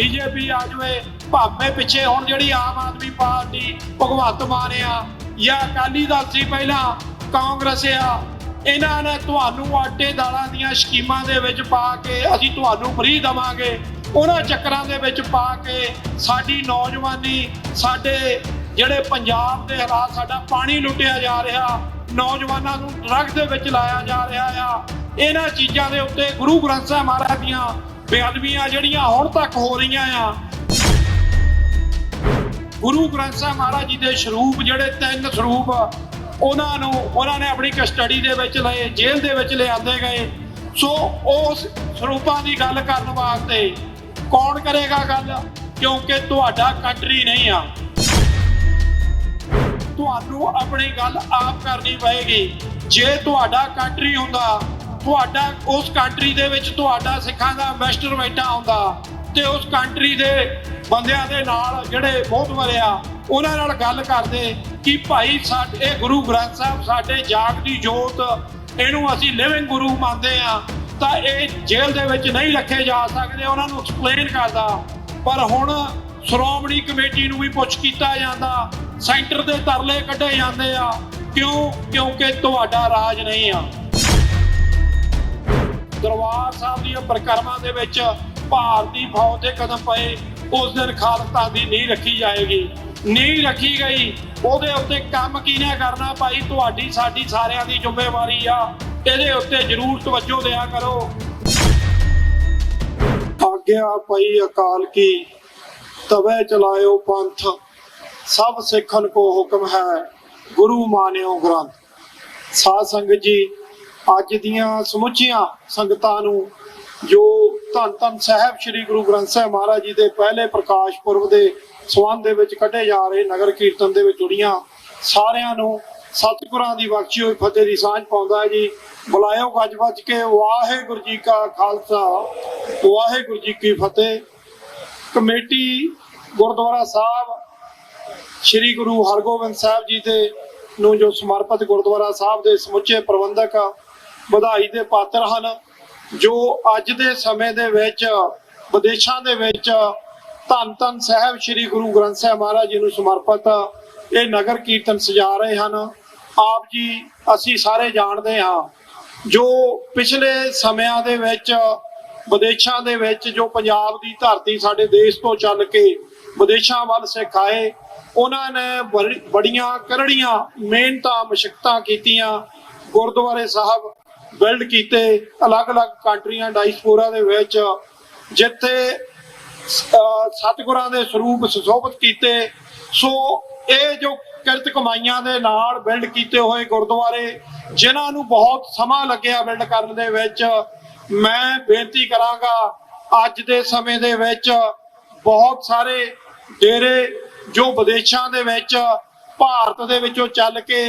BJP ਆ ਜਾਵੇ, ਭਾਵੇਂ ਪਿੱਛੇ ਹੁਣ ਜਿਹੜੀ ਆਮ ਆਦਮੀ ਪਾਰਟੀ ਭਗਵੰਤ ਮਾਨ ਆ ਜਾਂ ਅਕਾਲੀ ਦਲ ਸੀ ਪਹਿਲਾਂ, ਕਾਂਗਰਸ ਆ, ਇਹਨਾਂ ਨੇ ਤੁਹਾਨੂੰ ਆਟੇ ਦਾਲਾਂ ਦੀਆਂ ਸਕੀਮਾਂ ਦੇ ਵਿੱਚ ਪਾ ਕੇ ਅਸੀਂ ਤੁਹਾਨੂੰ ਫ੍ਰੀ ਦਵਾਂਗੇ। ਉਹਨਾਂ ਚੱਕਰਾਂ ਦੇ ਵਿੱਚ ਪਾ ਕੇ ਸਾਡੀ ਨੌਜਵਾਨੀ, ਸਾਡੇ ਜਿਹੜੇ ਪੰਜਾਬ ਦੇ ਹਾਲਾਤ, ਸਾਡਾ ਪਾਣੀ ਲੁੱਟਿਆ ਜਾ ਰਿਹਾ, ਨੌਜਵਾਨਾਂ ਨੂੰ ਡਰੱਗ ਦੇ ਵਿੱਚ ਲਾਇਆ ਜਾ ਰਿਹਾ ਆ। ਇਹਨਾਂ ਚੀਜ਼ਾਂ ਦੇ ਉੱਤੇ ਗੁਰੂ ਗ੍ਰੰਥ ਸਾਹਿਬ ਮਹਾਰਾਜ ਦੀਆਂ ਬੇਅਦਬੀਆਂ ਜਿਹੜੀਆਂ ਹੁਣ ਤੱਕ ਹੋ ਰਹੀਆਂ ਆ। ਗੁਰੂ ਗ੍ਰੰਥ ਸਾਹਿਬ ਮਹਾਰਾਜ ਜੀ ਦੇ ਸਰੂਪ ਜਿਹੜੇ ਤਿੰਨ ਸਰੂਪ ਉਹਨਾਂ ਨੂੰ, ਉਹਨਾਂ ਨੇ ਆਪਣੀ ਕਸਟਡੀ ਦੇ ਵਿੱਚ ਲਏ, ਜੇਲ੍ਹ ਦੇ ਵਿੱਚ ਲਿਆਂਦੇ ਗਏ। ਸੋ ਉਸ ਸਰੂਪਾਂ ਦੀ ਗੱਲ ਕਰਨ ਵਾਸਤੇ ਕੌਣ ਕਰੇਗਾ ਗੱਲ? ਕਿਉਂਕਿ ਤੁਹਾਡਾ ਕੰਟਰੀ ਨਹੀਂ ਆ। ਤੁਹਾਨੂੰ ਆਪਣੀ ਗੱਲ ਆਪ ਕਰਨੀ ਪਏਗੀ। ਜੇ ਤੁਹਾਡਾ ਕੰਟਰੀ ਹੁੰਦਾ ਤੁਹਾਡਾ, ਉਸ ਕੰਟਰੀ ਦੇ ਵਿੱਚ ਤੁਹਾਡਾ ਸਿੱਖਾਂ ਦਾ ਇਨਵੈਸਟਰ ਬੈਠਾ ਹੁੰਦਾ ਤੇ ਉਸ ਕੰਟਰੀ ਦੇ ਬੰਦਿਆਂ ਦੇ ਨਾਲ ਜਿਹੜੇ ਬਹੁਤ ਵਰਿਆ ਉਹਨਾਂ ਨਾਲ ਗੱਲ ਕਰਦੇ ਕਿ ਭਾਈ ਸਾਡੇ, ਇਹ ਗੁਰੂ ਗ੍ਰੰਥ ਸਾਹਿਬ ਸਾਡੇ ਜਾਗ ਦੀ ਜੋਤ, ਇਹਨੂੰ ਅਸੀਂ ਲਿਵਿੰਗ ਗੁਰੂ ਮੰਨਦੇ ਆ, ਤਾਂ ਇਹ ਜੇਲ੍ਹ ਦੇ ਵਿੱਚ ਨਹੀਂ ਰੱਖੇ ਜਾ ਸਕਦੇ, ਉਹਨਾਂ ਨੂੰ ਐਕਸਪਲੇਨ ਕਰਦਾ। ਪਰ ਹੁਣ ਸ਼੍ਰੋਮਣੀ ਕਮੇਟੀ ਨੂੰ ਵੀ ਪੁੱਛ ਕੀਤਾ ਜਾਂਦਾ, ਸੈਂਟਰ ਦੇ ਤਰਲੇ ਕੱਢੇ ਜਾਂਦੇ ਆ, ਕਿਉਂ? ਕਿਉਂਕਿ ਤੁਹਾਡਾ ਰਾਜ ਨਹੀਂ ਆ। ਦਰਬਾਰ ਸਾਹਿਬ ਦੀਆਂ ਪ੍ਰਕਰਮਾਂ ਦੇ ਵਿੱਚ ਭਾਰਤੀ ਫੌਜ ਦੇ ਕਦਮ ਪਏ, ਉਸ ਦਿਨ ਖਾਲਸਾ ਦੀ ਨੀਂਹ ਰੱਖੀ ਜਾਏਗੀ। ਨੀਂਹ ਰੱਖੀ ਗਈ, ਉਹਦੇ ਉੱਤੇ ਕੰਮ ਕਿਹਨੇ ਕਰਨਾ ਭਾਈ? ਤੁਹਾਡੀ, ਸਾਡੀ ਸਾਰਿਆਂ ਦੀ ਜ਼ਿੰਮੇਵਾਰੀ ਆ। ਇਹਦੇ ਉੱਤੇ ਜ਼ਰੂਰ ਤਵੱਜੋ ਦਿਆ ਕਰੋ। ਆਗਿਆ ਪਈ ਅਕਾਲ ਕੀ, ਤਵੇ ਚਲਾਇਓ ਪੰਥ। ਸਭ ਸਿੱਖਨ ਕੋ ਹੁਕਮ ਹੈ, ਗੁਰੂ ਮਾਨਿਓ ਗ੍ਰੰਥ। ਸਾਧ ਸੰਗਤ ਜੀ ਅੱਜ ਦੀਆਂ ਸਮੁੱਚੀਆਂ ਸੰਗਤਾਂ ਨੂੰ ਜੋ ਧੰਨ ਧੰਨ ਸਾਹਿਬ ਸ੍ਰੀ ਗੁਰੂ ਗ੍ਰੰਥ ਸਾਹਿਬ ਮਹਾਰਾਜ ਜੀ ਦੇ ਪਹਿਲੇ ਪ੍ਰਕਾਸ਼ ਪੁਰਬ ਦੇ ਸਬੰਧ ਦੇ ਵਿੱਚ ਕੱਢੇ ਜਾ ਰਹੇ ਨਗਰ ਕੀਰਤਨ ਦੇ ਵਿੱਚ ਜੁੜੀਆਂ ਸਾਰਿਆਂ ਨੂੰ ਸਤਿਗੁਰਾਂ ਦੀ ਬਖਸ਼ੀ ਹੋਈ ਫਤਿਹ ਦੀ ਸਾਂਝ ਪਾਉਂਦਾ ਜੀ। ਬੁਲਾਇਓ ਗੱਜ ਵੱਜ ਕੇ, ਵਾਹਿਗੁਰੂ ਜੀ ਕਾ ਖਾਲਸਾ, ਵਾਹਿਗੁਰੂ ਜੀ ਕੀ ਫਤਿਹ। ਕਮੇਟੀ ਗੁਰਦੁਆਰਾ ਸਾਹਿਬ ਸ੍ਰੀ ਗੁਰੂ ਹਰਗੋਬਿੰਦ ਸਾਹਿਬ ਜੀ ਦੇ ਨੂੰ ਜੋ ਸਮਰਪਿਤ ਗੁਰਦੁਆਰਾ ਸਾਹਿਬ ਦੇ ਸਮੁੱਚੇ ਪ੍ਰਬੰਧਕ ਵਧਾਈ ਦੇ ਪਾਤਰ ਹਨ, ਜੋ ਅੱਜ ਦੇ ਸਮੇਂ ਦੇ ਵਿੱਚ, ਵਿਦੇਸ਼ਾਂ ਦੇ ਵਿੱਚ ਧੰਨ ਧੰਨ ਸਾਹਿਬ ਸ੍ਰੀ ਗੁਰੂ ਗ੍ਰੰਥ ਸਾਹਿਬ ਮਹਾਰਾਜ ਜੀ ਨੂੰ ਸਮਰਪਿਤ ਇਹ ਨਗਰ ਕੀਰਤਨ ਸਜਾ ਰਹੇ ਹਨ। ਆਪ ਜੀ ਅਸੀਂ ਸਾਰੇ ਜਾਣਦੇ ਹਾਂ, ਜੋ ਪਿਛਲੇ ਸਮਿਆਂ ਦੇ ਵਿੱਚ, ਵਿਦੇਸ਼ਾਂ ਦੇ ਵਿੱਚ, ਜੋ ਪੰਜਾਬ ਦੀ ਧਰਤੀ ਸਾਡੇ ਦੇਸ਼ ਤੋਂ ਚੱਲ ਕੇ ਵਿਦੇਸ਼ਾਂ ਵੱਲ ਸਿਖਾਏ ਉਹਨਾਂ ਨੇ ਬੜੀ- ਬੜੀਆਂ, ਕਰੜੀਆਂ ਮਿਹਨਤਾਂ, ਮਸ਼ਕਤਾਂ ਕੀਤੀਆਂ। ਗੁਰਦੁਆਰੇ ਸਾਹਿਬ ਬਿਲਡ ਕੀਤੇ ਅਲੱਗ-ਅਲੱਗ ਕੰਟਰੀਆਂ ਡਾਇਸਪੋਰਾ ਦੇ ਵਿੱਚ, ਜਿੱਥੇ ਸਤਿਗੁਰਾਂ ਦੇ ਸਰੂਪ ਸੁਸ਼ੋਭਿਤ ਕੀਤੇ। ਸੋ ਇਹ ਜੋ ਕਿਰਤ ਕਮਾਈਆਂ ਦੇ ਨਾਲ ਬਿਲਡ ਕੀਤੇ ਹੋਏ ਗੁਰਦੁਆਰੇ, ਜਿਨ੍ਹਾਂ ਨੂੰ ਬਹੁਤ ਸਮਾਂ ਲੱਗਿਆ ਬਿਲਡ ਕਰਨ ਦੇ ਵਿੱਚ, ਮੈਂ ਬੇਨਤੀ ਕਰਾਂਗਾ, ਅੱਜ ਦੇ ਸਮੇਂ ਦੇ ਵਿੱਚ ਬਹੁਤ ਸਾਰੇ ਡੇਰੇ ਜੋ ਵਿਦੇਸ਼ਾਂ ਦੇ ਵਿੱਚ, ਭਾਰਤ ਦੇ ਵਿੱਚੋਂ ਚੱਲ ਕੇ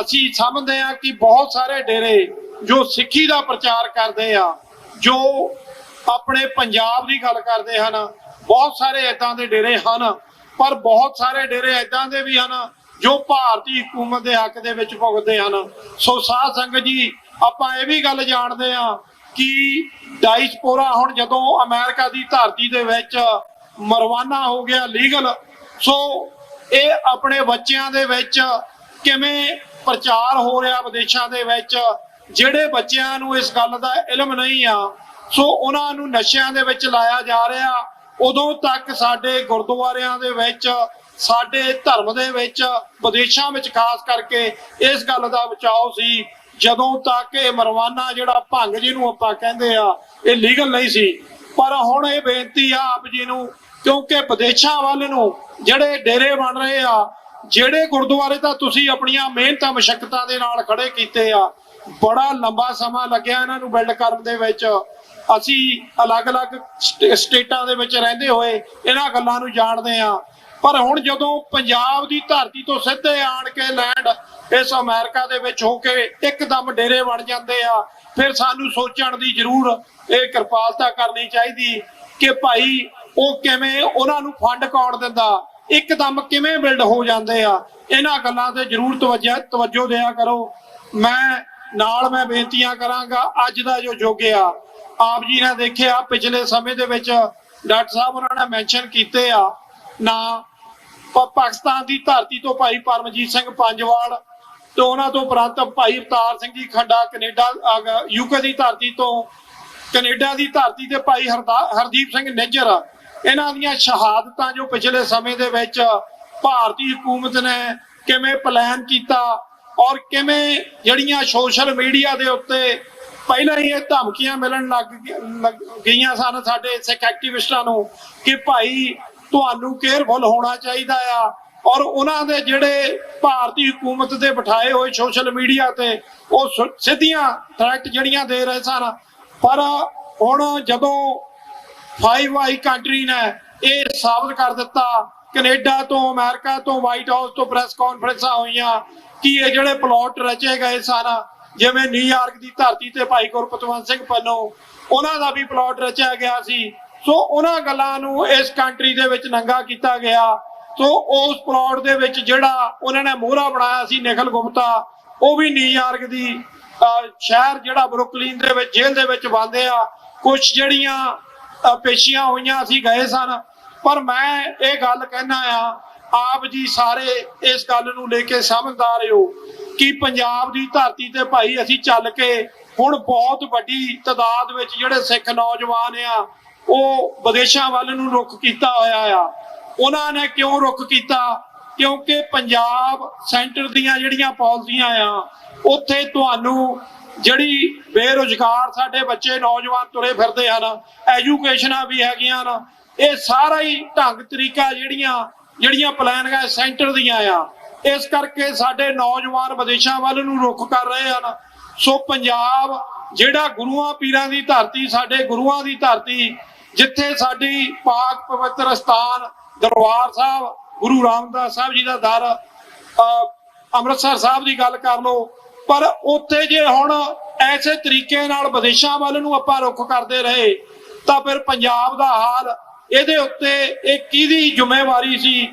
ਅਸੀਂ ਸਮਝਦੇ ਹਾਂ ਕਿ ਬਹੁਤ ਸਾਰੇ ਡੇਰੇ ਜੋ ਸਿੱਖੀ ਦਾ ਪ੍ਰਚਾਰ ਕਰਦੇ ਆ, ਜੋ ਆਪਣੇ ਪੰਜਾਬ ਦੀ ਗੱਲ ਕਰਦੇ ਹਨ, ਬਹੁਤ ਸਾਰੇ ਇਦਾਂ ਦੇ ਡੇਰੇ ਹਨ, ਪਰ ਬਹੁਤ ਸਾਰੇ ਡੇਰੇ ਇਦਾਂ ਦੇ ਵੀ ਹਨ, ਜੋ ਭਾਰਤੀ ਹਕੂਮਤ ਦੇ ਹੱਕ ਦੇ ਵਿੱਚ ਭੁਗਤਦੇ ਹਨ। ਸੋ ਸਾਧ ਸੰਗਤ ਜੀ, ਆਪਾਂ ਇਹ ਵੀ ਗੱਲ ਜਾਣਦੇ ਹਾਂ ਕਿ ਡਾਇਸਪੋਰਾ ਹੁਣ ਜਦੋਂ ਅਮਰੀਕਾ ਦੀ ਧਰਤੀ ਦੇ ਵਿੱਚ ਮਰਵਾਨਾ ਹੋ ਗਿਆ ਲੀਗਲ, ਸੋ ਇਹ ਆਪਣੇ ਬੱਚਿਆਂ ਦੇ ਵਿੱਚ ਕਿਵੇਂ ਪ੍ਰਚਾਰ ਹੋ ਰਿਹਾ ਵਿਦੇਸ਼ਾਂ ਦੇ ਵਿੱਚ ਜਿਹੜੇ ਬੱਚਿਆਂ ਨੂੰ ਇਸ ਗੱਲ ਦਾ ਇਲਮ ਨਹੀਂ ਆ, ਸੋ ਉਹਨਾਂ ਨੂੰ ਨਸ਼ਿਆਂ ਦੇ ਵਿੱਚ ਲਾਇਆ ਜਾ ਰਿਹਾ। ਉਦੋਂ ਤੱਕ ਸਾਡੇ ਗੁਰਦੁਆਰਿਆਂ ਦੇ ਵਿੱਚ, ਸਾਡੇ ਧਰਮ ਦੇ ਵਿੱਚ, ਵਿਦੇਸ਼ਾਂ ਵਿੱਚ ਖਾਸ ਕਰਕੇ ਇਸ ਗੱਲ ਦਾ ਬਚਾਓ ਸੀ। ਜਦੋਂ ਤੱਕ ਇਹ ਮਰਵਾਨਾ ਜਿਹੜਾ ਭੰਗ ਜਿਹਨੂੰ ਆਪਾਂ ਕਹਿੰਦੇ ਆ, ਇਹ ਲੀਗਲ ਨਹੀਂ ਸੀ। ਪਰ ਹੁਣ ਇਹ ਬੇਨਤੀ ਆ ਆਪ ਜੀ ਨੂੰ, ਕਿਉਂਕਿ ਵਿਦੇਸ਼ਾਂ ਵੱਲ ਨੂੰ ਜਿਹੜੇ ਡੇਰੇ ਬਣ ਰਹੇ ਆ, ਜਿਹੜੇ ਗੁਰਦੁਆਰੇ ਤਾਂ ਤੁਸੀਂ ਆਪਣੀਆਂ ਮਿਹਨਤਾਂ, ਮਸ਼ਕਤਾਂ ਦੇ ਨਾਲ ਖੜੇ ਕੀਤੇ ਆ ਬੜਾ ਲੰਬਾ ਸਮਾਂ ਲੱਗਿਆ ਇਹਨਾਂ ਨੂੰ ਬਿਲਡ ਕਰਨ ਦੇ ਵਿੱਚ। ਅਸੀਂ ਅਲੱਗ-ਅਲੱਗ ਸਟੇਟਾਂ ਦੇ ਵਿੱਚ ਰਹਿੰਦੇ ਹੋਏ ਇਹਨਾਂ ਗੱਲਾਂ ਨੂੰ ਜਾਣਦੇ ਆ ਪਰ ਹੁਣ ਜਦੋਂ ਪੰਜਾਬ ਦੀ ਧਰਤੀ ਤੋਂ ਸਿੱਧੇ ਆਣ ਕੇ ਲੈਂਡ ਇਸ ਅਮਰੀਕਾ ਦੇ ਵਿੱਚ ਹੋ ਕੇ ਇੱਕਦਮ ਡੇਰੇ ਬਣ ਜਾਂਦੇ ਆ, ਫਿਰ ਸਾਨੂੰ ਸੋਚਣ ਦੀ ਜ਼ਰੂਰ ਇਹ ਕਿਰਪਾਲਤਾ ਕਰਨੀ ਚਾਹੀਦੀ ਕਿ ਭਾਈ ਉਹ ਕਿਵੇਂ ਉਹਨਾਂ ਨੂੰ ਫੰਡ ਕੌਣ ਦਿੰਦਾ, ਇੱਕਦਮ ਕਿਵੇਂ ਬਿਲਡ ਹੋ ਜਾਂਦੇ ਆ। ਇਹਨਾਂ ਗੱਲਾਂ ਤੇ ਜ਼ਰੂਰ ਤਵੱਜੋ ਤਵੱਜੋ ਦਿਆ ਕਰੋ। ਮੈਂ ਨਾਲ ਮੈਂ ਬੇਨਤੀਆਂ ਕਰਾਂਗਾ, ਅੱਜ ਦਾ ਜੋ ਯੁੱਗ ਆ, ਆਪ ਜੀ ਨੇ ਦੇਖਿਆ, ਪਿਛਲੇ ਸਮੇਂ ਦੇ ਵਿੱਚ ਡਾਕਟਰ ਸਾਹਿਬ ਉਹਨਾਂ ਨੇ ਮੈਂਸ਼ਨ ਕੀਤੇ ਆ, ਨਾ ਪਾਕਿਸਤਾਨ ਦੀ ਧਰਤੀ ਤੋਂ ਭਾਈ ਪਰਮਜੀਤ ਸਿੰਘ ਪੰਜਵਾਲ ਤੇ ਉਹਨਾਂ ਤੋਂ ਉਪਰੰਤ ਭਾਈ ਅਵਤਾਰ ਸਿੰਘ ਜੀ ਖੰਡਾ, ਕੈਨੇਡਾ ਯੂਕੇ ਦੀ ਧਰਤੀ ਤੋਂ, ਕੈਨੇਡਾ ਦੀ ਧਰਤੀ ਤੇ ਭਾਈ ਹਰਦਾ- ਹਰਦੀਪ ਸਿੰਘ ਨਿੱਜਰ, ਇਹਨਾਂ ਦੀਆਂ ਸ਼ਹਾਦਤਾਂ ਜੋ ਪਿਛਲੇ ਸਮੇਂ ਦੇ ਵਿੱਚ ਭਾਰਤੀ ਹਕੂਮਤ ਨੇ ਕਿਵੇਂ ਪਲਾਨ ਕੀਤਾ ਔਰ ਕਿਵੇਂ ਜਿਹੜੀਆਂ ਸੋਸ਼ਲ ਮੀਡੀਆ ਦੇ ਉੱਤੇ ਪਹਿਲਾਂ ਹੀ ਇਹ ਧਮਕੀਆਂ ਮਿਲਣ ਲੱਗ ਲੱਗ ਗਈਆਂ ਸਨ ਸਾਡੇ ਸਿੱਖ ਐਕਟਿਵਿਸਟਾਂ ਨੂੰ ਕਿ ਭਾਈ ਤੁਹਾਨੂੰ ਕੇਅਰਫੁਲ ਹੋਣਾ ਚਾਹੀਦਾ ਆ। ਔਰ ਉਹਨਾਂ ਦੇ ਜਿਹੜੇ ਭਾਰਤੀ ਹਕੂਮਤ ਦੇ ਬਿਠਾਏ ਹੋਏ ਸੋਸ਼ਲ ਮੀਡੀਆ ਤੇ ਉਹ ਸਿੱਧੀਆਂ ਥ੍ਰੈਟ ਜਿਹੜੀਆਂ ਦੇ ਰਹੇ ਸਨ। ਪਰ ਹੁਣ ਜਦੋਂ ਫਾਈਵ ਆਈ ਕੰਟਰੀ ਨੇ ਇਹ ਸਾਬਤ ਕਰ ਦਿੱਤਾ ਕੈਨੇਡਾ ਤੋਂ, ਅਮਰੀਕਾ ਤੋਂ ਵਾਈਟ ਹਾਊਸ ਤੋਂ ਪ੍ਰੈਸ ਕਾਨਫਰੰਸਾਂ ਹੋਈਆਂ। ਕਿ ਇਹ ਜਿਹੜੇ ਪਲਾਟ ਰਚੇ ਗਏ ਸਨ ਜਿਵੇਂ ਨਿਊਯਾਰਕ ਦੀ ਧਰਤੀ ਤੇ ਭਾਈ ਗੁਰਪਤਵੰਤ ਸਿੰਘ ਪੰਨੋ, ਉਹਨਾਂ ਦਾ ਵੀ ਪਲਾਟ ਰਚਿਆ ਗਿਆ ਸੀ। ਸੋ ਉਹਨਾਂ ਗੱਲਾਂ ਨੂੰ ਇਸ ਕੰਟਰੀ ਦੇ ਵਿੱਚ ਨੰਗਾ ਕੀਤਾ ਗਿਆ। ਸੋ ਉਸ ਪਲਾਟ ਦੇ ਵਿੱਚ ਜਿਹੜਾ ਉਹਨਾਂ ਨੇ ਮੋਹਰਾ ਬਣਾਇਆ ਸੀ ਨਿਖਲ ਗੁਪਤਾ, ਉਹ ਵੀ ਨਿਊਯਾਰਕ ਦੀ ਸ਼ਹਿਰ ਜਿਹੜਾ ਬਰੁਕਲਿਨ ਦੇ ਵਿੱਚ, ਜੇਲ੍ਹ ਦੇ ਵਿੱਚ ਬੰਦੇ ਆ। ਕੁਝ ਜਿਹੜੀਆਂ ਪੇਸ਼ੀਆਂ ਹੋਈਆਂ ਸੀ ਗਏ ਸਨ ਪਰ ਮੈਂ ਇਹ ਗੱਲ ਕਹਿਣਾ ਆ, ਆਪ ਜੀ ਸਾਰੇ ਇਸ ਗੱਲ ਨੂੰ ਲੈ ਕੇ ਸਮਝਦਾਰ ਹੋ ਕਿ ਪੰਜਾਬ ਦੀ ਧਰਤੀ ਤੇ ਭਾਈ ਅਸੀਂ ਚੱਲ ਕੇ ਹੁਣ ਬਹੁਤ ਵੱਡੀ ਤਾਦਾਦ ਵਿੱਚ ਜਿਹੜੇ ਸਿੱਖ ਨੌਜਵਾਨ ਆ, ਉਹ ਵਿਦੇਸ਼ਾਂ ਵੱਲ ਨੂੰ ਰੁਖ ਕੀਤਾ ਹੋਇਆ ਆ। ਉਹਨਾਂ ਨੇ ਕਿਉਂ ਰੁਖ ਕੀਤਾ? ਕਿਉਂਕਿ ਪੰਜਾਬ ਸੈਂਟਰ ਦੀਆਂ ਜਿਹੜੀਆਂ ਪਾਲਿਸੀਆਂ ਆ, ਉੱਥੇ ਤੁਹਾਨੂੰ ਜਿਹੜੀ ਬੇਰੁਜ਼ਗਾਰ ਸਾਡੇ ਬੱਚੇ ਨੌਜਵਾਨ ਤੁਰੇ ਫਿਰਦੇ ਹਨ, ਐਜੂਕੇਸ਼ਨਾਂ ਵੀ ਹੈਗੀਆਂ ਹਨ ਇਹ ਸਾਰਾ ਹੀ ਢੰਗ ਤਰੀਕਾ ਜਿਹੜੀਆਂ ਜਿਹੜੀਆਂ ਪਲਾਨਿੰਗਾਂ ਸੈਂਟਰ ਦੀਆਂ ਆ। ਇਸ ਕਰਕੇ ਸਾਡੇ ਨੌਜਵਾਨ ਵਿਦੇਸ਼ਾਂ ਵੱਲ ਨੂੰ ਰੁਖ ਕਰ ਰਹੇ ਹਨ। ਸੋ ਪੰਜਾਬ, ਜਿਹੜਾ ਗੁਰੂਆਂ ਪੀਰਾਂ ਦੀ ਧਰਤੀ, ਸਾਡੇ ਗੁਰੂਆਂ ਦੀ ਧਰਤੀ, ਜਿੱਥੇ ਸਾਡੀ ਪਾਕ ਪਵਿੱਤਰ ਸਥਾਨ, ਦਰਬਾਰ ਸਾਹਿਬ, ਗੁਰੂ ਰਾਮਦਾਸ ਸਾਹਿਬ ਜੀ ਦਾ ਦਰ ਅੰਮ੍ਰਿਤਸਰ ਸਾਹਿਬ ਦੀ ਗੱਲ ਕਰ ਲਓ, ਪਰ ਉੱਥੇ ਜੇ ਹੁਣ ਐਸੇ ਤਰੀਕੇ ਨਾਲ ਵਿਦੇਸ਼ਾਂ ਵੱਲ ਨੂੰ ਆਪਾਂ ਰੁਖ ਕਰਦੇ ਰਹੇ, ਤਾਂ ਫਿਰ ਪੰਜਾਬ ਦਾ ਹਾਲ ਇਹਦੇ ਉੱਤੇ ਇਹ ਕਿਹਦੀ ਜ਼ਿੰਮੇਵਾਰੀ ਸੀ?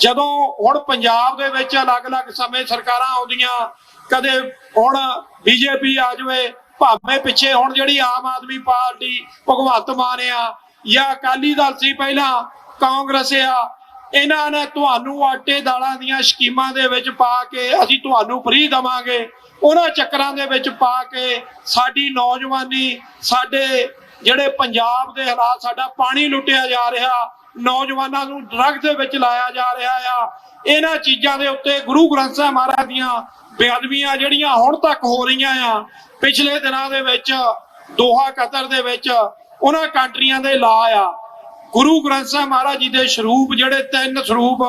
ਜਦੋਂ ਹੁਣ ਪੰਜਾਬ ਦੇ ਵਿੱਚ ਅਲੱਗ-ਅਲੱਗ ਸਮੇਂ ਸਰਕਾਰਾਂ ਆਉਂਦੀਆਂ, ਕਦੇ ਹੁਣ ਬੀਜੇਪੀ ਆ ਜਾਵੇ, ਭਾਵੇਂ ਪਿੱਛੇ ਹੁਣ ਜਿਹੜੀ ਆਮ ਆਦਮੀ ਪਾਰਟੀ ਭਗਵੰਤ ਮਾਨ ਜਾਂ ਅਕਾਲੀ ਦਲ ਸੀ ਪਹਿਲਾਂ, ਕਾਂਗਰਸ ਆ, ਇਹਨਾਂ ਨੇ ਤੁਹਾਨੂੰ ਆਟੇ ਦਾਲਾਂ ਦੀਆਂ ਸਕੀਮਾਂ ਦੇ ਵਿੱਚ ਪਾ ਕੇ ਅਸੀਂ ਤੁਹਾਨੂੰ ਫਰੀ ਦਵਾਂਗੇ। ਉਹਨਾਂ ਚੱਕਰਾਂ ਦੇ ਵਿੱਚ ਪਾ ਕੇ ਸਾਡੀ ਨੌਜਵਾਨੀ, ਸਾਡੇ ਜਿਹੜੇ ਪੰਜਾਬ ਦੇ ਹਾਲਾਤ ਸਾਡਾ ਪਾਣੀ ਲੁੱਟਿਆ ਜਾ ਰਿਹਾ, ਨੌਜਵਾਨਾਂ ਨੂੰ ਡਰੱਗ ਦੇ ਵਿੱਚ ਲਾਇਆ ਜਾ ਰਿਹਾ ਆ, ਇਹਨਾਂ ਚੀਜ਼ਾਂ ਦੇ ਉੱਤੇ ਗੁਰੂ ਗ੍ਰੰਥ ਸਾਹਿਬ ਮਹਾਰਾਜ ਦੀਆਂ ਬੇਅਦਬੀਆਂ ਜਿਹੜੀਆਂ ਹੁਣ ਤੱਕ ਹੋ ਰਹੀਆਂ ਆ, ਪਿਛਲੇ ਦਿਨਾਂ ਦੇ ਵਿੱਚ, ਦੋਹਾ ਕਤਰ ਦੇ ਵਿੱਚ, ਉਹਨਾਂ ਕੰਟਰੀਆਂ ਦੇ ਲਾ ਆ। ਗੁਰੂ ਗ੍ਰੰਥ ਸਾਹਿਬ ਮਹਾਰਾਜ ਜੀ ਦੇ ਸਰੂਪ ਜਿਹੜੇ ਤਿੰਨ ਸਰੂਪ,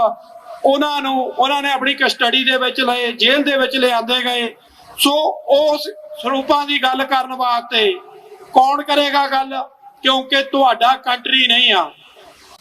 ਉਹਨਾਂ ਨੂੰ, ਉਹਨਾਂ ਨੇ ਆਪਣੀ ਕਸਟਡੀ ਦੇ ਵਿੱਚ ਲਏ, ਜੇਲ੍ਹ ਦੇ ਵਿੱਚ ਲਿਆਂਦੇ ਗਏ। ਸੋ ਉਸ ਸਰੂਪਾਂ ਦੀ ਗੱਲ ਕਰਨ ਵਾਸਤੇ ਕੌਣ ਕਰੇਗਾ ਗੱਲ? ਕਿਉਂਕਿ ਤੁਹਾਡਾ ਕੰਟਰੀ ਨਹੀਂ ਆ।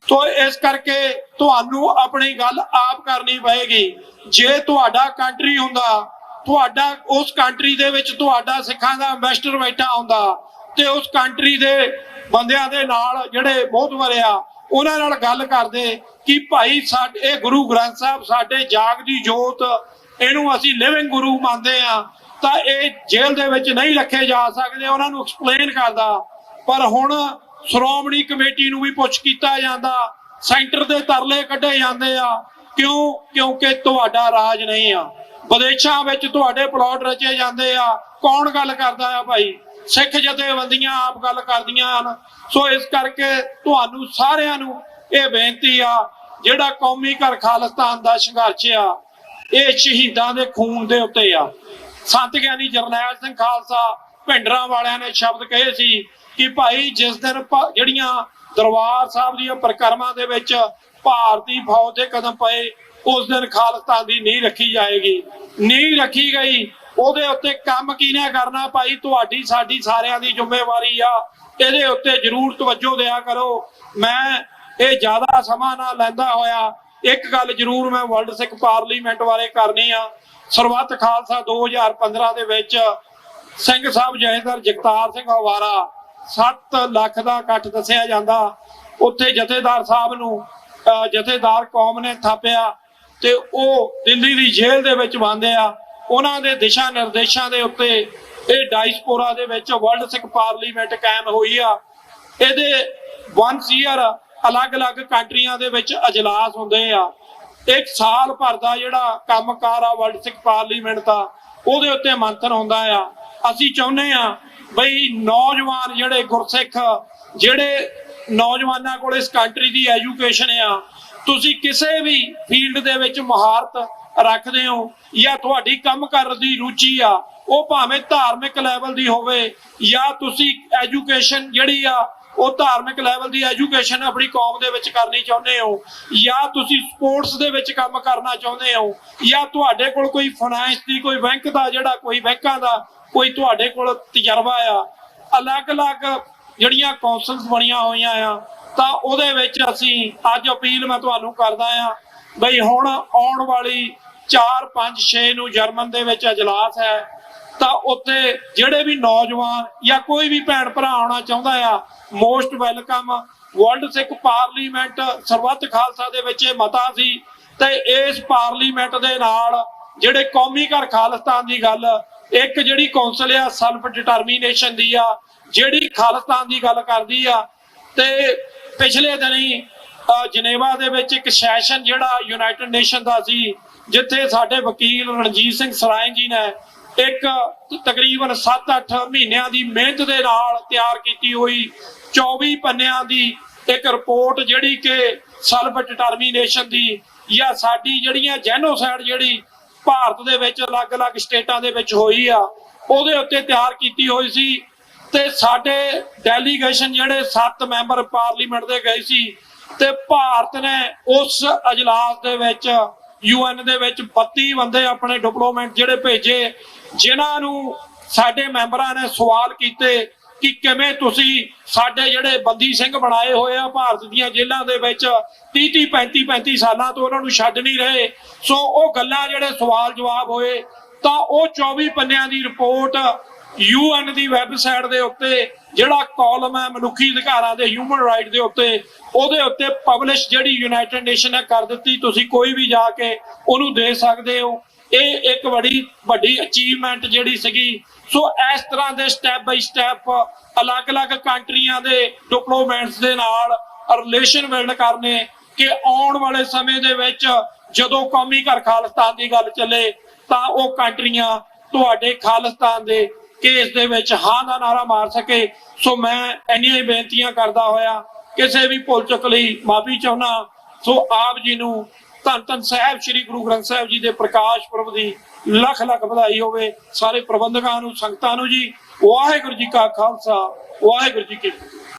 ਤੋ ਇਸ ਕਰਕੇ ਤੁਹਾਨੂੰ ਆਪਣੀ ਗੱਲ ਆਪ ਕਰਨੀ ਪਏਗੀ। ਜੇ ਤੁਹਾਡਾ ਕੰਟਰੀ ਹੁੰਦਾ, ਤੁਹਾਡਾ, ਉਸ ਕੰਟਰੀ ਦੇ ਵਿੱਚ ਤੁਹਾਡਾ ਸਿੱਖਾਂ ਦਾ ਇਨਵੈਸਟਰ ਬੈਠਾ ਹੁੰਦਾ, ਤੇ ਉਸ ਕੰਟਰੀ ਦੇ ਬੰਦਿਆਂ ਦੇ ਨਾਲ ਜਿਹੜੇ ਬਹੁਤ ਵਰਿਆ ਉਹਨਾਂ ਨਾਲ ਗੱਲ ਕਰਦੇ ਕਿ ਭਾਈ ਸਾਡੇ, ਇਹ ਗੁਰੂ ਗ੍ਰੰਥ ਸਾਹਿਬ ਸਾਡੇ ਜਾਗ ਦੀ ਜੋਤ, ਇਹਨੂੰ ਅਸੀਂ ਲਿਵਿੰਗ ਗੁਰੂ ਮੰਨਦੇ ਆ। ਤਾਂ ਇਹ ਜੇਲ੍ਹ ਦੇ ਵਿੱਚ ਨਹੀਂ ਰੱਖੇ ਜਾ ਸਕਦੇ, ਉਹਨਾਂ ਨੂੰ ਐਕਸਪਲੇਨ ਕਰਦਾ। ਪਰ ਹੁਣ ਸ਼੍ਰੋਮਣੀ ਕਮੇਟੀ ਨੂੰ ਵੀ ਪੁੱਛ ਕੀਤਾ ਜਾਂਦਾ, ਸੈਂਟਰ ਦੇ ਤਰਲੇ ਕੱਢੇ ਜਾਂਦੇ ਆ, ਕਿਉਂ? ਕਿਉਂਕਿ ਤੁਹਾਡਾ ਰਾਜ ਨਹੀਂ ਆ। ਵਿਦੇਸ਼ਾਂ ਵਿੱਚ ਤੁਹਾਡੇ ਪਲਾਟ ਰਚੇ ਜਾਂਦੇ ਆ। ਕੌਣ ਗੱਲ ਕਰਦਾ ਆ ਭਾਈ? ਸਿੱਖ ਜਥੇਬੰਦੀਆਂ ਆਪ ਗੱਲ ਕਰਦੀਆਂ ਹਨ। ਸੋ ਇਸ ਕਰਕੇ ਤੁਹਾਨੂੰ ਸਾਰਿਆਂ ਨੂੰ ਇਹ ਬੇਨਤੀ ਆ, ਜਿਹੜਾ ਕੌਮੀ ਘਰ ਖਾਲਿਸਤਾਨ ਦਾ ਸੰਘਰਸ਼ ਆ, ਇਹ ਸ਼ਹੀਦਾਂ ਦੇ ਖੂਨ ਦੇ ਉੱਤੇ ਆ। ਸੰਤ ਗਿਆਨੀ ਜਰਨੈਲ ਸਿੰਘ ਖਾਲਸਾ ਭਿੰਡਰਾਂ ਵਾਲਿਆਂ ਨੇ ਸ਼ਬਦ ਕਹੇ ਸੀ ਕਿ ਭਾਈ ਜਿਸ ਦਿਨ ਜਿਹੜੀਆਂ ਦਰਬਾਰ ਸਾਹਿਬ ਦੀਆਂ ਪ੍ਰਕਰਮਾਂ ਦੇ ਵਿੱਚ ਭਾਰਤੀ ਫੌਜ ਦੇ ਕਦਮ ਪਏ, ਉਸ ਦਿਨ ਖਾਲਿਸਤਾਨ ਦੀ ਨੀਂਹ ਰੱਖੀ ਜਾਏਗੀ। ਨੀਂਹ ਰੱਖੀ ਗਈ, ਉਹਦੇ ਉੱਤੇ ਕੰਮ ਕਿਹਨੇ ਕਰਨਾ ਭਾਈ? ਤੁਹਾਡੀ, ਸਾਡੀ ਸਾਰਿਆਂ ਦੀ ਜ਼ਿੰਮੇਵਾਰੀ ਆ। ਇਹਦੇ ਉੱਤੇ ਜ਼ਰੂਰ ਤਵੱਜੋ ਦਿਆ ਕਰੋ। ਮੈਂ ਇਹ ਜ਼ਿਆਦਾ ਸਮਾਂ ਨਾ ਲੈਂਦਾ ਹੋਇਆ। ਇੱਕ ਗੱਲ ਜ਼ਰੂਰ ਮੈਂ ਵਰਲਡ ਸਿੱਖ ਪਾਰਲੀਮੈਂਟ ਬਾਰੇ ਕਰਨੀ ਆ। ਸਰਬੱਤ ਖਾਲਸਾ 2015 ਦੇ ਵਿੱਚ ਸਿੰਘ ਸਾਹਿਬ ਜਥੇਦਾਰ ਜਗਤਾਰ ਸਿੰਘ ਹਵਾਰਾ 7 ਲੱਖ ਦਾ ਇਕੱਠ ਦੱਸਿਆ ਜਾਂਦਾ। ਉੱਥੇ ਜਥੇਦਾਰ ਸਾਹਿਬ ਨੂੰ ਜਥੇਦਾਰ ਕੌਮ ਨੇ ਥਾਪਿਆ ਤੇ ਉਹ ਦਿੱਲੀ ਦੀ ਜੇਲ੍ਹ ਦੇ ਵਿੱਚ ਬੰਦੇ ਆ। ਉਹਨਾਂ ਦੇ ਦਿਸ਼ਾ ਨਿਰਦੇਸ਼ਾਂ ਦੇ ਉੱਤੇ ਇਹ ਡਾਇਸਪੋਰਾ ਦੇ ਵਿੱਚ ਵਰਲਡ ਸਿੱਖ ਪਾਰਲੀਮੈਂਟ ਕਾਇਮ ਹੋਈ ਆ। ਇਹਦੇ ਵਨਸ ਈਅਰ ਅਲੱਗ-ਅਲੱਗ ਕੰਟਰੀਆਂ ਦੇ ਵਿੱਚ ਅਜਲਾਸ ਹੁੰਦੇ ਆ। ਇੱਕ ਸਾਲ ਭਰ ਦਾ ਜਿਹੜਾ ਕੰਮਕਾਰ ਆ ਵਰਲਡ ਸਿੱਖ ਪਾਰਲੀਮੈਂਟ ਦਾ, ਉਹਦੇ ਉੱਤੇ ਮੰਥਨ ਹੁੰਦਾ ਆ। ਅਸੀਂ ਚਾਹੁੰਦੇ ਆ ਬਈ ਨੌਜਵਾਨ ਜਿਹੜੇ ਗੁਰਸਿੱਖ, ਜਿਹੜੇ ਨੌਜਵਾਨਾਂ ਕੋਲ ਇਸ ਕੰਟਰੀ ਦੀ ਐਜੂਕੇਸ਼ਨ ਆ, ਤੁਸੀਂ ਕਿਸੇ ਵੀ ਫੀਲਡ ਦੇ ਵਿੱਚ ਮਹਾਰਤ ਰੱਖਦੇ ਹੋ ਜਾਂ ਤੁਹਾਡੀ ਕੰਮ ਕਰਨ ਦੀ ਰੁਚੀ ਆ, ਉਹ ਭਾਵੇਂ ਧਾਰਮਿਕ ਲੈਵਲ ਦੀ ਹੋਵੇ ਜਾਂ ਤੁਸੀਂ ਐਜੂਕੇਸ਼ਨ ਜਿਹੜੀ ਆ ਉਹ ਧਾਰਮਿਕ ਲੈਵਲ ਦੀ ਐਜੂਕੇਸ਼ਨ ਆਪਣੀ ਕੌਮ ਦੇ ਵਿੱਚ ਕਰਨੀ ਚਾਹੁੰਦੇ ਹੋ, ਜਾਂ ਤੁਸੀਂ ਸਪੋਰਟਸ ਦੇ ਵਿੱਚ ਕੰਮ ਕਰਨਾ ਚਾਹੁੰਦੇ ਹੋ, ਜਾਂ ਤੁਹਾਡੇ ਕੋਲ ਕੋਈ ਫਾਈਨੈਂਸ ਦੀ, ਕੋਈ ਬੈਂਕ ਦਾ ਜਿਹੜਾ ਕੋਈ ਬੈਂਕਾਂ ਦਾ ਕੋਈ ਤੁਹਾਡੇ ਕੋਲ ਤਜਰਬਾ ਆ, ਅਲੱਗ-ਅਲੱਗ ਜਿਹੜੀਆਂ ਕੌਂਸਲਸ ਬਣੀਆਂ ਹੋਈਆਂ ਆ, ਤਾਂ ਉਹਦੇ ਵਿੱਚ ਅਸੀਂ ਅੱਜ ਅਪੀਲ ਮੈਂ ਤੁਹਾਨੂੰ ਕਰਦਾ ਆ, ਬਈ ਹੁਣ ਆਉਣ ਵਾਲੀ 4 5 6 ਨੂੰ ਜਰਮਨ ਦੇ ਵਿੱਚ ਅਜਲਾਸ ਹੈ ਤਾਂ ਉੱਥੇ ਜਿਹੜੇ ਵੀ ਨੌਜਵਾਨ ਜਾਂ ਕੋਈ ਵੀ ਭੈਣ ਭਰਾ ਆਉਣਾ ਚਾਹੁੰਦਾ ਆ most welcome world Sikh parliament Sarbat Khalsa ਦੇ ਵਿੱਚ ਇਹ ਮਤਾ ਸੀ ਤੇ ਇਸ ਪਾਰਲੀਮੈਂਟ ਦੇ ਨਾਲ ਜਿਹੜੇ ਕੌਮੀ ਘਰ ਖਾਲਿਸਤਾਨ ਦੀ ਗੱਲ, ਇੱਕ ਜਿਹੜੀ ਕੌਂਸਲ ਆ ਸੈਲਫ ਡਿਟਰਮੀਨੇਸ਼ਨ ਦੀ ਆ, ਜਿਹੜੀ ਖਾਲਿਸਤਾਨ ਦੀ ਗੱਲ ਕਰਦੀ ਆ, ਤੇ ਪਿਛਲੇ ਦਿਨੀ ਜਨੇਵਾ ਦੇ ਵਿੱਚ ਇੱਕ ਸੈਸ਼ਨ ਜਿਹੜਾ ਯੂਨਾਈਟਿਡ ਨੇਸ਼ਨ ਦਾ ਸੀ, ਜਿੱਥੇ ਸਾਡੇ ਵਕੀਲ ਰਣਜੀਤ ਸਿੰਘ ਸਰਾਏ ਜੀ ਨੇ ਇੱਕ ਤਕਰੀਬਨ 7-8 ਮਹੀਨਿਆਂ ਦੀ ਮਿਹਨਤ ਦੇ ਨਾਲ ਤਿਆਰ ਕੀਤੀ ਹੋਈ 24 ਪੰਨਿਆਂ ਦੀ ਇੱਕ ਰਿਪੋਰਟ ਜਿਹੜੀ ਕਿ ਸੈਲਫ ਡਿਟਰਮੀਨੇਸ਼ਨ ਦੀ ਜਾਂ ਸਾਡੀ ਜਿਹੜੀਆਂ ਜੈਨੋਸਾਈਡ ਜਿਹੜੀ ਭਾਰਤ ਦੇ ਵਿੱਚ ਅਲੱਗ-ਅਲੱਗ ਸਟੇਟਾਂ ਦੇ ਵਿੱਚ ਹੋਈ ਆ, ਉਹਦੇ ਉੱਤੇ ਤਿਆਰ ਕੀਤੀ ਹੋਈ ਸੀ ਤੇ ਸਾਡੇ ਡੈਲੀਗੇਸ਼ਨ ਜਿਹੜੇ 7 ਮੈਂਬਰ ਪਾਰਲੀਮੈਂਟ ਦੇ ਗਏ ਸੀ ਤੇ ਭਾਰਤ ਨੇ ਉਸ ਅਜਲਾਸ ਦੇ ਵਿੱਚ ਯੂਐਨ ਦੇ ਵਿੱਚ 32 ਬੰਦੇ ਆਪਣੇ ਡਿਪਲੋਮੈਂਟ ਜਿਹੜੇ ਭੇਜੇ ਜਿਨ੍ਹਾਂ ਨੂੰ ਸਾਡੇ ਮੈਂਬਰਾਂ ਨੇ ਸਵਾਲ ਕੀਤੇ ਕਿ ਕਿਵੇਂ ਤੁਸੀਂ ਸਾਡੇ ਜਿਹੜੇ ਬੰਦੀ ਸਿੰਘ ਬਣਾਏ ਹੋਏ ਆ ਭਾਰਤ ਦੀਆਂ ਜੇਲ੍ਹਾਂ ਦੇ ਵਿੱਚ 30 30 35 35 ਸਾਲਾਂ ਤੋਂ ਉਹਨਾਂ ਨੂੰ ਛੱਡ ਨਹੀਂ ਰਹੇ, ਸੋ ਉਹ ਗੱਲਾਂ ਜਿਹੜੇ ਸਵਾਲ ਜਵਾਬ ਹੋਏ, ਤਾਂ ਉਹ 24 ਪੰਨਿਆਂ ਦੀ ਰਿਪੋਰਟ ਯੂਐਨ ਦੀ ਵੈਬਸਾਈਟ ਦੇ ਉੱਤੇ, ਜਿਹੜਾ ਕਾਲਮ ਹੈ ਮਨੁੱਖੀ ਅਧਿਕਾਰਾਂ ਦੇ ਹਿਊਮਨ ਰਾਈਟ ਦੇ ਉੱਤੇ, ਉਹਦੇ ਉੱਤੇ ਪਬਲਿਸ਼ ਜਿਹੜੀ ਯੂਨਾਈਟਿਡ ਨੇਸ਼ਨ ਨੇ ਕਰ ਦਿੱਤੀ, ਤੁਸੀਂ ਕੋਈ ਵੀ ਜਾ ਕੇ ਉਹਨੂੰ ਦੇ ਸਕਦੇ ਹੋ। ਇਹ ਇੱਕ ਬੜੀ ਵੱਡੀ ਅਚੀਵਮੈਂਟ ਜਿਹੜੀ ਸੀਗੀ। ਸੋ ਇਸ ਤਰ੍ਹਾਂ ਦੇ ਸਟੈਪ ਬਾਈ ਸਟੈਪ ਅਲੱਗ-ਅਲੱਗ ਕੰਟਰੀਆਂ ਦੇ ਡਿਪਲੋਮੈਟਸ ਦੇ ਨਾਲ ਰਿਲੇਸ਼ਨ ਬਿਲਡ ਕਰਨੇ ਕਿ ਆਉਣ ਵਾਲੇ ਸਮੇਂ ਦੇ ਵਿੱਚ ਜਦੋਂ ਕੌਮੀ ਘਰ ਖਾਲਿਸਤਾਨ ਦੀ ਗੱਲ ਚੱਲੇ ਤਾਂ ਉਹ ਕੰਟਰੀਆਂ ਤੁਹਾਡੇ ਖਾਲਿਸਤਾਨ ਦੇ ਕੇਸ ਦੇ ਵਿੱਚ ਹਾਂ ਦਾ ਨਾਰਾ ਮਾਰ ਸਕੇ। ਸੋ ਮੈਂ ਇੰਨੀਆਂ ਹੀ ਬੇਨਤੀਆਂ ਕਰਦਾ ਹੋਇਆ, ਕਿਸੇ ਵੀ ਭੁੱਲ ਚੁੱਕ ਲਈ ਮਾਫੀ ਚਾਹੁੰਦਾ। ਸੋ ਆਪ ਜੀ ਨੂੰ ਧੰਨ ਧੰਨ ਸਾਹਿਬ, ਸ੍ਰੀ ਗੁਰੂ ਗ੍ਰੰਥ ਸਾਹਿਬ ਜੀ ਦੇ ਪ੍ਰਕਾਸ਼ ਪੁਰਬ ਦੀ ਲੱਖ ਲੱਖ ਵਧਾਈ ਹੋਵੇ ਸਾਰੇ ਪ੍ਰਬੰਧਕਾਂ ਨੂੰ, ਸੰਗਤਾਂ ਨੂੰ ਜੀ। ਵਾਹਿਗੁਰੂ ਜੀ ਕਾ ਖਾਲਸਾ, ਵਾਹਿਗੁਰੂ ਜੀ ਕੀ ਫਤਿਹ।